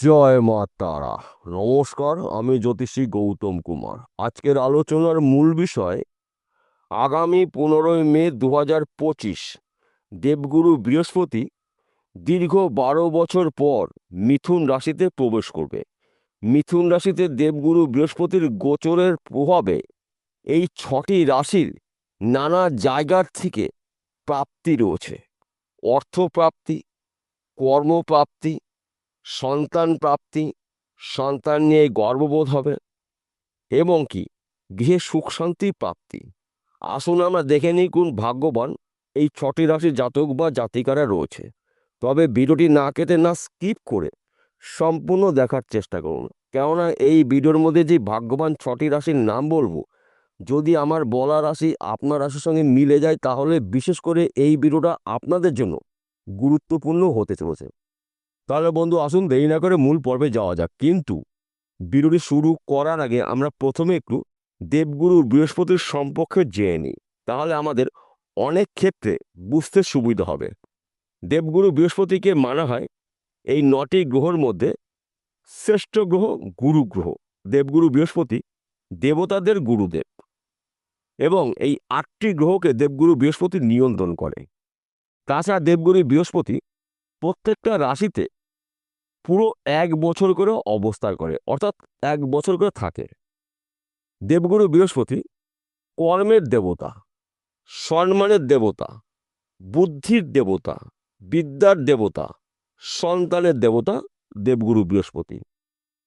জয় মা তারা নমস্কার, আমি জ্যোতিষী গৌতম কুমার। আজকের আলোচনার মূল বিষয়, আগামী পনেরোই মে দু পঁচিশ, দেবগুরু বৃহস্পতি দীর্ঘ বারো বছর পর মিথুন রাশিতে প্রবেশ করবে। মিথুন রাশিতে দেবগুরু বৃহস্পতির গোচরের প্রভাবে এই ছটি রাশির নানা জায়গার থেকে প্রাপ্তি রয়েছে। অর্থপ্রাপ্তি, কর্মপ্রাপ্তি সন্তান প্রাপ্তি, সন্তান নিয়ে গর্ববোধ হবে এবং কি গৃহে সুখ শান্তি প্রাপ্তি। আসুন আমরা দেখে নিই কোন ভাগ্যবান এই ছটি রাশির জাতক বা জাতিকারা রয়েছে। তবে ভিডিওটি না কেটে না স্কিপ করে সম্পূর্ণ দেখার চেষ্টা করুন। কেননা এই ভিডিওর মধ্যে যে ভাগ্যবান ছটি রাশির নাম বলব, যদি আমার বলা রাশি আপনার রাশির সঙ্গে মিলে যায়, তাহলে বিশেষ করে এই ভিডিওটা আপনাদের জন্য গুরুত্বপূর্ণ হতে চলেছে। তাহলে বন্ধু, আসুন দেরি না করে মূল পর্বে যাওয়া যাক। কিন্তু ভিডিওটি শুরু করার আগে আমরা প্রথমে একটু দেবগুরু বৃহস্পতির সম্পর্কে জেনে নিই। তাহলে আমাদের অনেক ক্ষেত্রে বুঝতে সুবিধা হবে। দেবগুরু বৃহস্পতিকে মানা হয় এই নটি গ্রহর মধ্যে শ্রেষ্ঠ গ্রহ গুরু গ্রহ। দেবগুরু বৃহস্পতি দেবতাদের গুরুদেব এবং এই আটটি গ্রহকে দেবগুরু বৃহস্পতি নিয়ন্ত্রণ করে। তাছাড়া দেবগুরু বৃহস্পতি প্রত্যেকটা রাশিতে পুরো এক বছর করে অবস্থান করে, অর্থাৎ এক বছর করে থাকে। দেবগুরু বৃহস্পতি কর্মের দেবতা, সম্মানের দেবতা, বুদ্ধির দেবতা, বিদ্যার দেবতা, সন্তানের দেবতা দেবগুরু বৃহস্পতি।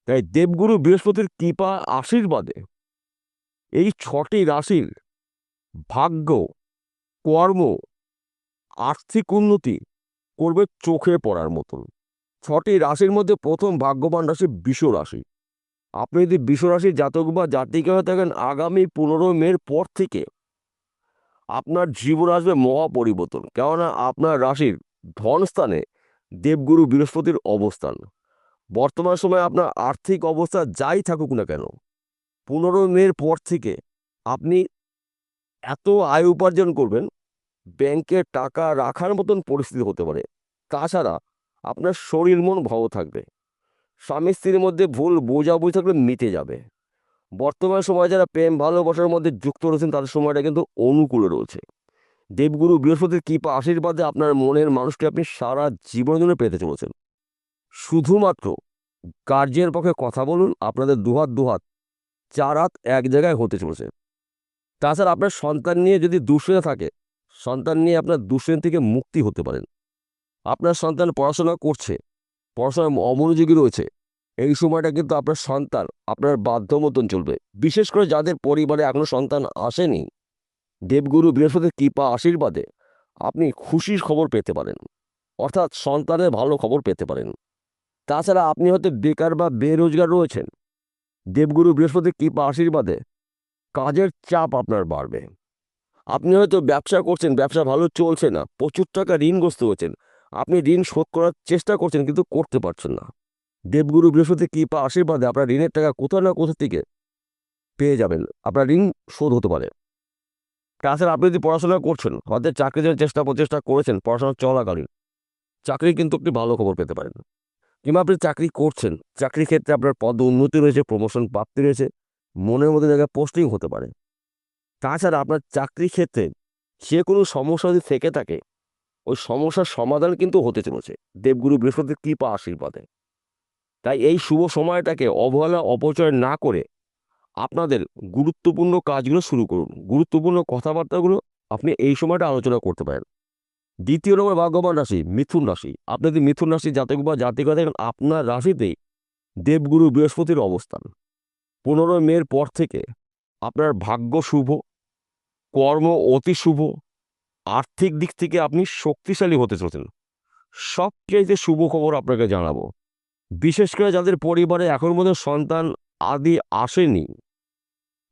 তাই দেবগুরু বৃহস্পতির কৃপা আশীর্বাদে এই ছটি রাশির ভাগ্য, কর্ম, আর্থিক উন্নতি করবে চোখে পড়ার মতন। ছটি রাশির মধ্যে প্রথম ভাগ্যবান রাশি বিশ্ব রাশি। আপনি যদি বিশ্ব রাশির জাতক বা জাতিকা হয়ে থাকেন, আগামী পনেরো মের পর থেকে আপনার জীবন আসবে মহা পরিবর্তন। কেননা আপনার রাশির ধনস্থানে দেবগুরু বৃহস্পতির অবস্থান। বর্তমান সময়ে আপনার আর্থিক অবস্থা যাই থাকুক না কেন, পনেরো মের পর থেকে আপনি এত আয় উপার্জন করবেন, ব্যাংকে টাকা রাখার মতন পরিস্থিতি হতে পারে। তাছাড়া আপনার শরীর মন ভালো থাকবে। স্বামী স্ত্রীর মধ্যে ভুল বোঝাবুঝি থাকলে মিটে যাবে। বর্তমান সময়ে যারা প্রেম, ভালোবাসার মধ্যে যুক্ত রয়েছেন, তাদের সময়টা কিন্তু অনুকূলে রয়েছে। দেবগুরু বৃহস্পতির কৃপা আশীর্বাদে আপনার মনের মানুষকে আপনি সারা জীবনের জন্য পেতে চলেছেন। শুধুমাত্র কার্যের পক্ষে কথা বলুন, আপনাদের দুহাত দুহাত, চার হাত এক জায়গায় হতে চলেছে। তাছাড়া আপনার সন্তান নিয়ে যদি দুশ্চিন্তা থাকে, সন্তান নিয়ে আপনার দুশ্চিন্তা থেকে মুক্তি হতে পারেন। আপনার সন্তান পড়াশোনা করছে, পড়াশোনায় অমনোযোগী রয়েছে, এই সময়টা কিন্তু আপনার সন্তান আপনার বাধ্য মতন চলবে। বিশেষ করে যাদের পরিবারে এখনও সন্তান আসেনি, দেবগুরু বৃহস্পতির কৃপা আশীর্বাদে আপনি খুশির খবর পেতে পারেন, অর্থাৎ সন্তানের ভালো খবর পেতে পারেন। তাছাড়া আপনি হয়তো বেকার বা বেরোজগার রয়েছেন, দেবগুরু বৃহস্পতির কৃপা আশীর্বাদে কাজের চাপ আপনার বাড়বে। আপনি হয়তো ব্যবসা করছেন, ব্যবসা ভালো চলছে না, প্রচুর টাকা ঋণগ্রস্ত হচ্ছেন আপনি ঋণ শোধ করার চেষ্টা করছেন কিন্তু করতে পারছেন না। দেবগুরু বৃহস্পতি কৃপা আশীর্বাদে আপনার ঋণের টাকা কোথাও না কোথা থেকে পেয়ে যাবেন। আপনার ঋণ শোধ হতে পারে। তাছাড়া আপনি যদি পড়াশোনা করছেন, হয়তো চাকরির জন্য চেষ্টা প্রচেষ্টা করেছেন, পড়াশোনা চলাকালীন, চাকরি কিন্তু আপনি ভালো খবর পেতে পারেন। কিংবা আপনি চাকরি করছেন, চাকরির ক্ষেত্রে আপনার পদ উন্নতি রয়েছে প্রমোশন প্রাপ্তি রয়েছে, মনের মধ্যে জায়গায় পোস্টিং হতে পারে। তাছাড়া আপনার চাকরির ক্ষেত্রে যে কোনো সমস্যা যদি থেকে থাকে ওই সমস্যার সমাধান কিন্তু হতে চলেছে। দেবগুরু বৃহস্পতির কৃপা আশীর্বাদে। তাই এই শুভ সময়টাকে অবহেলা, অপচয় না করে আপনাদের গুরুত্বপূর্ণ কাজগুলো শুরু করুন। গুরুত্বপূর্ণ কথাবার্তাগুলো আপনি এই সময়টা আলোচনা করতে পারেন। দ্বিতীয় নম্বর ভাগ্যবান রাশি, মিথুন রাশি। আপনি যদি মিথুন রাশি জাতক বা জাতিকা দেখেন, আপনার রাশিতেই দেবগুরু বৃহস্পতির অবস্থান। পনেরোই মের পর থেকে আপনার ভাগ্য শুভ, কর্ম অতি শুভ আর্থিক দিক থেকে আপনি শক্তিশালী হতে চলেছেন। সবচেয়ে শুভ খবর আপনাকে জানাব। বিশেষ করে যাদের পরিবারে এখন মধ্যে সন্তান আদি আসেনি,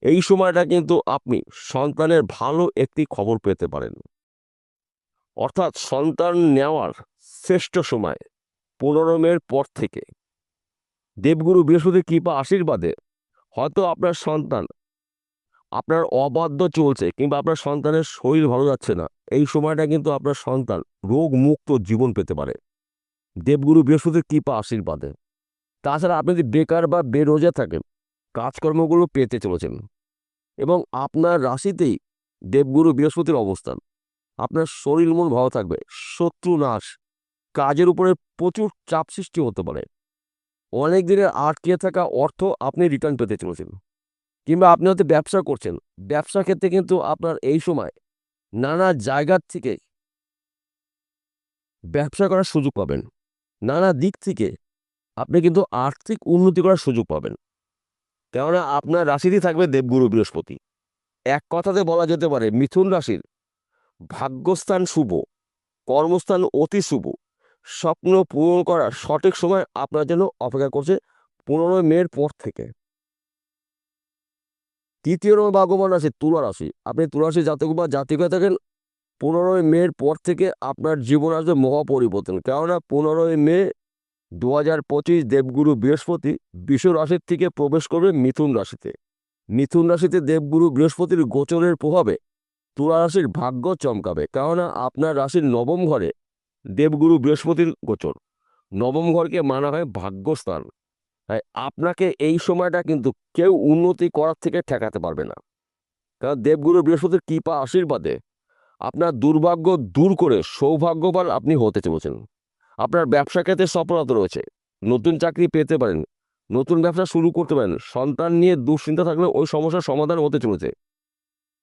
এই সময়টা কিন্তু আপনি সন্তানের ভালো একটি খবর পেতে পারেন। অর্থাৎ সন্তান নেওয়ার শ্রেষ্ঠ সময় পনেরো পর থেকে। দেবগুরু বৃহস্পতির কৃপা আশীর্বাদে হয়তো আপনার সন্তান আপনার অবাধ্য চলছে কিংবা আপনার সন্তানের শরীর ভালো যাচ্ছে না, এই সময়টা কিন্তু আপনার সন্তান রোগ মুক্ত জীবন পেতে পারে। দেবগুরু বৃহস্পতির কৃপা আশীর্বাদে। তাছাড়া আপনি যদি বেকার বা বেরোজা থাকেন, কাজকর্মগুলো পেতে চলেছেন এবং আপনার রাশিতেই দেবগুরু বৃহস্পতির অবস্থান। আপনার শরীর মন ভালো থাকবে, শত্রু নাশ, কাজের উপরে প্রচুর চাপ সৃষ্টি হতে পারে। অনেক দিনের আটকে থাকা অর্থ আপনি রিটার্ন পেতে চলেছেন। কিংবা আপনি হয়তো ব্যবসা করছেন ব্যবসা ক্ষেত্রে কিন্তু আপনার এই সময় নানা জায়গার থেকে ব্যবসা করার সুযোগ পাবেন। নানা দিক থেকে আপনি কিন্তু আর্থিক উন্নতি করার সুযোগ পাবেন। কেননা আপনার রাশিতেই থাকবে দেবগুরু বৃহস্পতি। এক কথাতে বলা যেতে পারে, মিথুন রাশির ভাগ্যস্থান শুভ, কর্মস্থান অতি শুভ। স্বপ্ন পূরণ করার সঠিক সময় আপনার জন্য অপেক্ষা করছে পনেরোই মের পর থেকে। তৃতীয় নম্বর ভাগ্যবান রাশি তুলা রাশি আপনি তুলা রাশি জাতক বা জাতিকা থাকেন, পনেরোই মের পর থেকে আপনার জীবন আসবে মহা পরিবর্তন কেননা পনেরোই মে দু হাজার পঁচিশ দেবগুরু বৃহস্পতি বিশ্ব রাশির থেকে প্রবেশ করবে মিথুন রাশিতে। মিথুন রাশিতে দেবগুরু বৃহস্পতির গোচরের প্রভাবে তুলা রাশির ভাগ্য চমকাবে। কেননা আপনার রাশির নবম ঘরে দেবগুরু বৃহস্পতির গোচর। নবম ঘরকে মানা হয় ভাগ্যস্থান। আপনাকে এই সময়টা কিন্তু কেউ উন্নতি করার থেকে ঠেকাতে পারবে না। কারণ দেবগুরু বৃহস্পতির কৃপা আশীর্বাদে আপনার দুর্ভাগ্য দূর করে সৌভাগ্যবান আপনি হতে চলেছেন। আপনার ব্যবসা ক্ষেত্রে সফলতা রয়েছে। নতুন চাকরি পেতে পারেন, নতুন ব্যবসা শুরু করতে পারেন। সন্তান নিয়ে দুশ্চিন্তা থাকলে ওই সমস্যার সমাধান হতে চলেছে।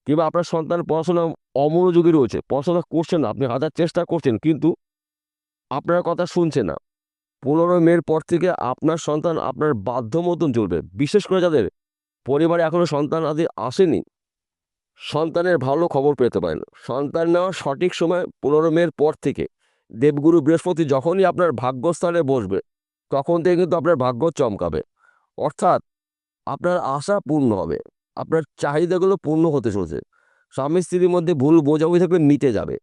কিংবা আপনার সন্তান পড়াশোনা অমনোযোগী রয়েছে, পড়াশোনা করছেন না, আপনি হাজার চেষ্টা করছেন, কিন্তু আপনার কথা শুনছে না। পনেরো মের পর থেকে আপনার সন্তান আপনার বাধ্য মতন চলবে। বিশেষ করে যাদের পরিবারে এখনও সন্তান আদি আসেনি, সন্তানের ভালো খবর পেতে পারেন। সন্তান নেওয়ার সঠিক সময় পনেরো মের পর থেকে। দেবগুরু বৃহস্পতি যখনই আপনার ভাগ্যস্থানে বসবে, তখন থেকে কিন্তু আপনার ভাগ্য চমকাবে। অর্থাৎ আপনার আশা পূর্ণ হবে। আপনার চাহিদাগুলো পূর্ণ হতে চলছে। স্বামী স্ত্রীর মধ্যে ভুল বোঝাবুঝি থাকবে মিটে যাবে।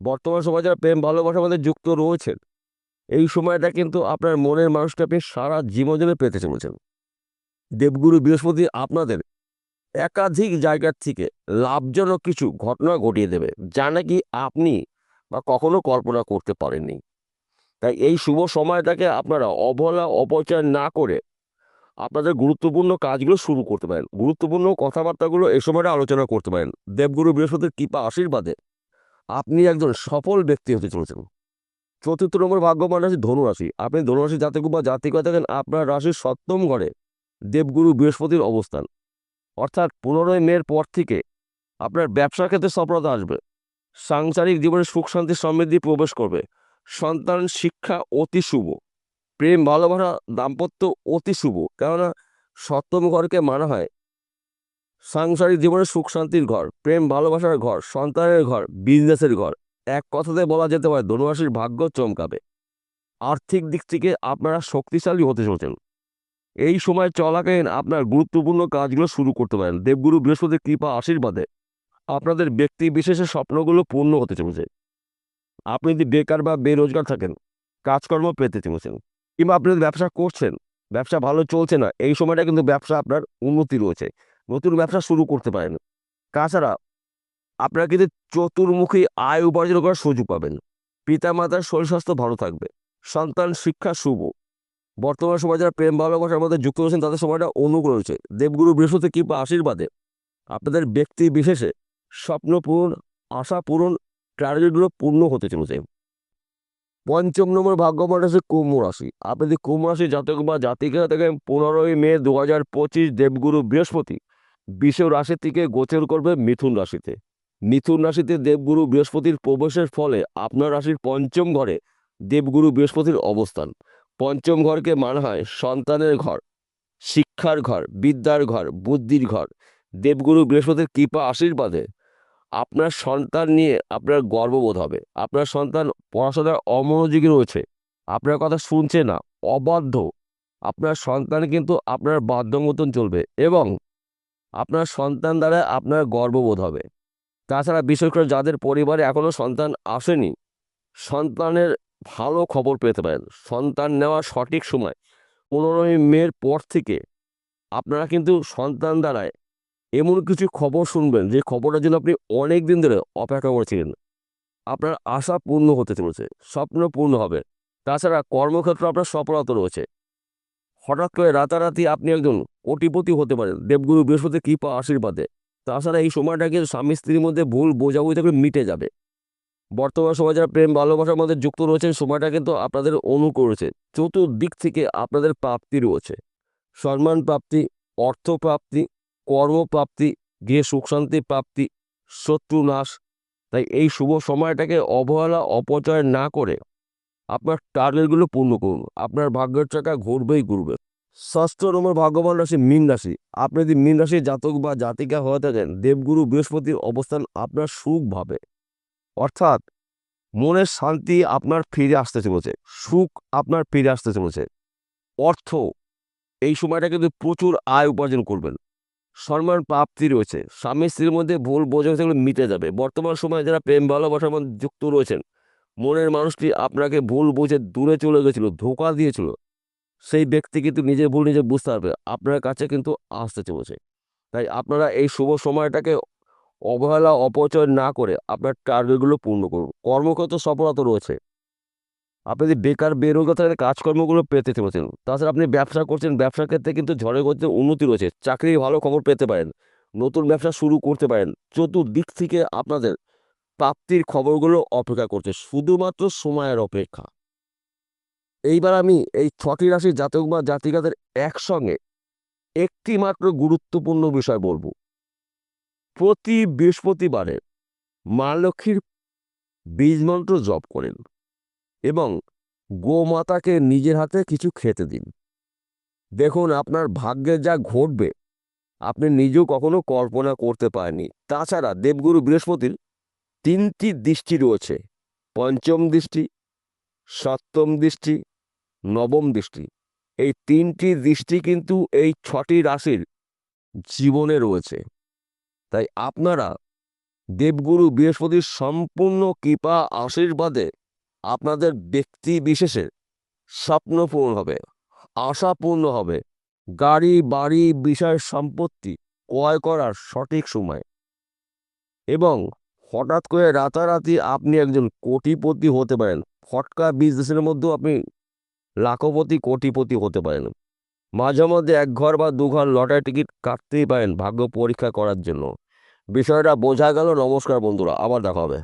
বর্তমান সময় যারা প্রেম ভালোবাসার মধ্যে যুক্ত রয়েছেন। এই সময়টা কিন্তু আপনার মনের মানুষটা আপনি সারা জীবন পেতে চলেছেন। দেবগুরু বৃহস্পতি আপনাদের একাধিক জায়গার থেকে লাভজনক কিছু ঘটনা ঘটিয়ে দেবে, যা নাকি আপনি বা কখনো কল্পনা করতে পারেননি। তাই এই শুভ সময়টাকে আপনারা অবহেলা, অপচয় না করে আপনাদের গুরুত্বপূর্ণ কাজগুলো শুরু করতে পারেন। গুরুত্বপূর্ণ কথাবার্তাগুলো এই সময়টা আলোচনা করতে পারেন। দেবগুরু বৃহস্পতির কৃপা আশীর্বাদে আপনি একজন সফল ব্যক্তি হতে চলেছেন। চতুর্থ নম্বর ভাগ্যবান রাশি ধনুরাশি আপনি ধনুরাশি জাতক বা জাতিকা থাকেন আপনার রাশির সপ্তম ঘরে দেবগুরু বৃহস্পতির অবস্থান। অর্থাৎ পনেরোই মের পর থেকে আপনার ব্যবসার ক্ষেত্রে সফলতা আসবে। সাংসারিক জীবনে সুখ, শান্তি, সমৃদ্ধি প্রবেশ করবে। সন্তান শিক্ষা অতি শুভ। প্রেম, ভালোবাসা, দাম্পত্য অতি শুভ। কেননা সপ্তম ঘরকে মানা হয় সাংসারিক জীবনে সুখ, শান্তির ঘর, প্রেম, ভালোবাসার ঘর, সন্তানের ঘর বিজনেসের ঘর। এক কথাতে বলা যেতে পারে ধনুরাশির ভাগ্য চমকাবে। আর্থিক দিক থেকে আপনারা শক্তিশালী হতে চলছেন। এই সময় চলাকালীন আপনার গুরুত্বপূর্ণ কাজগুলো শুরু করতে পারেন। দেবগুরু বৃহস্পতির কৃপা আশীর্বাদে আপনাদের ব্যক্তি বিশেষের স্বপ্নগুলো পূর্ণ হতে চলেছে। আপনি যদি বেকার বা বেরোজগার থাকেন, কাজকর্ম পেতে চলেছেন, কিংবা আপনি ব্যবসা করছেন, ব্যবসা ভালো চলছে না, এই সময়টা কিন্তু ব্যবসা আপনার উন্নতি রয়েছে। নতুন ব্যবসা শুরু করতে পারেন। তাছাড়া আপনারা কিন্তু চতুর্মুখী আয় উপার্জন করার সুযোগ পাবেন। পিতামাতার শরীর স্বাস্থ্য ভালো থাকবে। সন্তান শিক্ষা শুভ। বর্তমান সময় যারা প্রেম ভালোবাসার মধ্যে যুক্ত রয়েছেন, তাদের সময়টা অনুকূল রয়েছে। দেবগুরু বৃহস্পতি কৃপা আশীর্বাদে আপনাদের ব্যক্তি বিশেষে স্বপ্ন পূরণ, আশা পূরণ, টার্গেটগুলো পূর্ণ হতে চলেছে। পঞ্চম নম্বর ভাগ্যবান আছে কুম্ভ রাশি। আপনি যদি কুম্ভ রাশি জাতক বা জাতিকা থেকে পনেরোই মে দু হাজার পঁচিশ দেবগুরু বৃহস্পতি বিশ্ব রাশি থেকে গোচর করবে মিথুন রাশিতে। মিথুন রাশিতে দেবগুরু বৃহস্পতির প্রবেশের ফলে আপনার রাশির পঞ্চম ঘরে দেবগুরু বৃহস্পতির অবস্থান। পঞ্চম ঘরকে মানা হয় সন্তানের ঘর, শিক্ষার ঘর, বিদ্যার ঘর, বুদ্ধির ঘর। দেবগুরু বৃহস্পতির কৃপা আশীর্বাদে আপনার সন্তান নিয়ে আপনার গর্ববোধ হবে। আপনার সন্তান পড়াশোনায় অমনোযোগী রয়েছে। আপনার কথা শুনছে না, অবাধ্য। আপনার সন্তান কিন্তু আপনার বাধ্য মতন চলবে এবং আপনার সন্তান দ্বারা আপনার গর্ববোধ হবে। তাছাড়া বিশেষ করে যাদের পরিবারে এখনও সন্তান আসেনি। সন্তানের ভালো খবর পেতে পারেন। সন্তান নেওয়ার সঠিক সময়। পনেরোই মের পর থেকে আপনারা কিন্তু সন্তান দ্বারায় এমন কিছু খবর শুনবেন, যে খবরটার জন্য আপনি অনেক দিন ধরে অপেক্ষা করছিলেন। আপনার আশা পূর্ণ হতে চলেছে, স্বপ্ন পূর্ণ হবে। তাছাড়া কর্মক্ষেত্রে আপনার সফলতা রয়েছে। হঠাৎ করে রাতারাতি আপনি একজন কোটিপতি হতে পারেন। দেবগুরু বৃহস্পতি কৃপা আশীর্বাদে। তাছাড়া এই সময়টাকে স্বামী স্ত্রীর মধ্যে ভুল বোঝাবুঝি থাকলে মিটে যাবে। বর্তমান সময় যারা প্রেম ভালোবাসার মধ্যে যুক্ত রয়েছেন, সময়টা কিন্তু আপনাদের অনুকূল রয়েছে। চতুর্দিক থেকে আপনাদের প্রাপ্তি রয়েছে। সম্মান প্রাপ্তি, অর্থ প্রাপ্তি কর্মপ্রাপ্তি গৃহে সুখ শান্তি প্রাপ্তি, শত্রু নাশ। তাই এই শুভ সময়টাকে অবহেলা, অপচয় না করে আপনার টার্গেটগুলো পূর্ণ করুন। আপনার ভাগ্যের চাকা ঘুরবেই ঘুরবে। ষষ্ঠ নম্বর ভাগ্যবান রাশি মীন রাশি। আপনি যদি মীন রাশির জাতক বা জাতিকা হয়ে থাকেন, দেবগুরু বৃহস্পতির অবস্থান আপনার সুখ ভাবে অর্থাৎ মনের শান্তি আপনার ফিরে আসতে চলেছে, সুখ আপনার ফিরে আসতে চলেছে। অর্থ, এই সময়টা কিন্তু প্রচুর আয় উপার্জন করবেন। সম্মান প্রাপ্তি রয়েছে, স্বামী স্ত্রীর মধ্যে ভুল বোঝা সেগুলো মিটে যাবে। বর্তমান সময়ে যারা প্রেম, ভালোবাসার মধ্যে যুক্ত রয়েছেন, মনের মানুষটি আপনাকে ভুল বুঝে দূরে চলে গেছিল, ধোকা দিয়েছিল। সেই ব্যক্তি কিন্তু নিজের ভুল নিজে বুঝতে পারবে। আপনার কাছে কিন্তু আসতে চলেছে। তাই আপনারা এই শুভ সময়টাকে অবহেলা, অপচয় না করে আপনার টার্গেটগুলো পূর্ণ করুন। কর্মগত সফলতা রয়েছে। আপনি যদি বেকার থাকলে কাজকর্মগুলো পেতে চলেছেন। তাছাড়া আপনি ব্যবসা করছেন, ব্যবসার ক্ষেত্রে কিন্তু ঝড়ে গতিতে উন্নতি রয়েছে। চাকরির ভালো খবর পেতে পারেন, নতুন ব্যবসা শুরু করতে পারেন। চতুর্দিক থেকে আপনাদের প্রাপ্তির খবরগুলো অপেক্ষা করছে। শুধুমাত্র সময়ের অপেক্ষা। এইবার আমি এই ছটি রাশির জাতক বা জাতিকাদের একসঙ্গে একটি মাত্র গুরুত্বপূর্ণ বিষয় বলব। প্রতি বৃহস্পতিবারে মা লক্ষ্মীর বীজ মন্ত্র জপ করেন এবং গোমাতাকে নিজের হাতে কিছু খেতে দিন। দেখুন, আপনার ভাগ্যে যা ঘটবে, আপনি নিজেও কখনো কল্পনা করতে পারেননি। তাছাড়া দেবগুরু বৃহস্পতির তিনটি দৃষ্টি রয়েছে। পঞ্চম দৃষ্টি, সপ্তম দৃষ্টি নবম দৃষ্টি। এই তিনটি দৃষ্টি কিন্তু এই ছটি রাশির জীবনে রয়েছে। তাই আপনারা দেবগুরু বৃহস্পতির সম্পূর্ণ কৃপা, আশীর্বাদে আপনাদের ব্যক্তি বিশেষের স্বপ্ন পূরণ হবে, আশা পূর্ণ হবে। গাড়ি, বাড়ি, বিষয় সম্পত্তি ক্রয় করার সঠিক সময়। এবং হঠাৎ করে রাতারাতি আপনি একজন কোটিপতি হতে পারেন। ফটকা বিজনেসের মধ্যেও আপনি লাখপতি কোটিপতি হতে পারেন। মাঝে মধ্যে এক ঘর বা দু ঘর লটারি টিকিট কাটতেই পারেন ভাগ্য পরীক্ষা করার জন্য। বিষয়টা বোঝা গেল, নমস্কার বন্ধুরা, আবার দেখা হবে।